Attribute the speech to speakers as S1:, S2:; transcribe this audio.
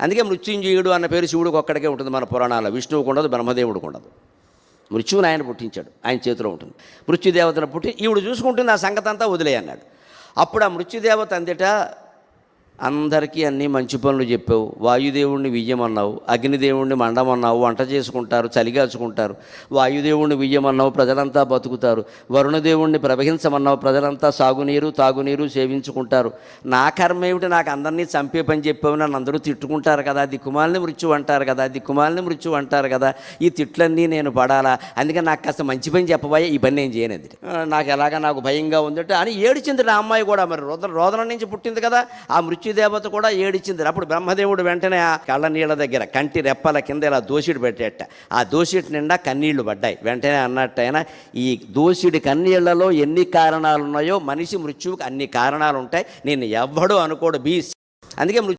S1: అందుకే మృత్యుంజయుడు అన్న పేరు శివుడికి ఒక్కడికే ఉంటుంది మన పురాణాల విష్ణువుకు ఉండదు బ్రహ్మదేవుడికి ఉండదు. మృత్యువుని ఆయన పుట్టించాడు ఆయన చేతిలో ఉంటుంది. మృత్యుదేవతను పుట్టి ఈవిడు చూసుకుంటుంది ఆ సంగతంతా అంతా వదిలే అప్పుడు ఆ మృత్యుదేవత అందిట అందరికీ అన్నీ మంచి పనులు చెప్పావు. వాయుదేవుణ్ణి వియ్యమన్నావు అగ్నిదేవుణ్ణి మండమన్నావు వంట చేసుకుంటారు చలిగాచుకుంటారు వాయుదేవుణ్ణి వియ్యమన్నావు ప్రజలంతా బతుకుతారు. వరుణదేవుణ్ణి ప్రవహించమన్నావు ప్రజలంతా సాగునీరు తాగునీరు సేవించుకుంటారు. నా కర్మ ఏమిటి? నాకు అందరినీ చంపే పని చెప్పావు. నన్ను అందరూ తిట్టుకుంటారు కదా దిక్కుమాలని మృత్యు అంటారు కదా దిక్కుమాలని మృత్యు అంటారు కదా ఈ తిట్లన్నీ నేను పడాలా? అందుకని నాకు కాస్త మంచి పని చెప్పబోయే ఈ పని నేను చేయనది నాకు ఎలాగ నాకు భయంగా ఉందంటే అని ఏడిచింది నా అమ్మాయి కూడా. మరి రోదన రోదన నుంచి పుట్టింది కదా ఆ దేవత కూడా ఏడిచింది. అప్పుడు బ్రహ్మదేవుడు వెంటనే ఆ కళ్ళ నీళ్ళ దగ్గర కంటి రెప్పల కింద ఇలా దోసిడి పెట్టేట. ఆ దోసిటి నిండా కన్నీళ్ళు పడ్డాయి. వెంటనే అన్నట్టయినా ఈ దోషిడి కన్నీళ్ళలో ఎన్ని కారణాలు ఉన్నాయో మనిషి మృత్యువుకి అన్ని కారణాలు ఉంటాయి నేను ఎవ్వడూ అనుకోడు బీ అందుకే మృత్యు